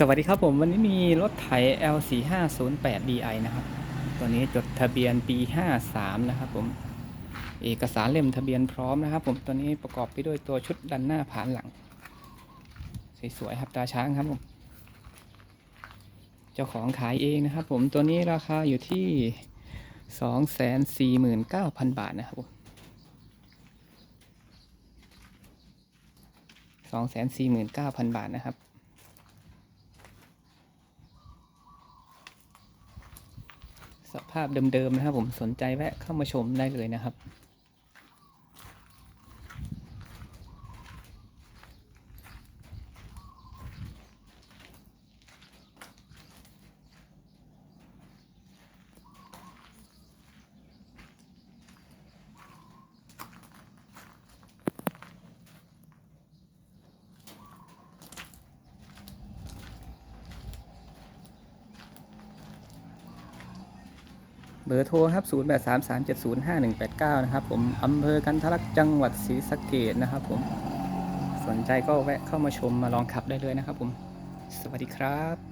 สวัสดีครับผมวันนี้มีรถไถ L4508DI นะครับ ตัวนี้จดทะเบียนปี 53 นะครับผม เอกสารเล่มทะเบียนพร้อมนะครับ ผมตัวนี้ประกอบไปด้วยตัวชุดดันหน้าผานหลัง สวยๆครับตาช้างครับผม เจ้าของขายเองนะครับผมตัวนี้ราคาอยู่ที่ 249,000 บาทนะครับผม249,000 บาทนะครับ สภาพเดิมๆนะครับผมสนใจแวะเข้ามาชมได้เลยนะครับ เบอร์โทรครับ 0 8 3 3 7 0 5 1 8 9 นะครับผมอำเภอกันทะลักจังหวัดศรีสะเกดนะครับผม สนใจก็แวะเข้ามาชมมาลองขับได้เลยนะครับผม สวัสดีครับ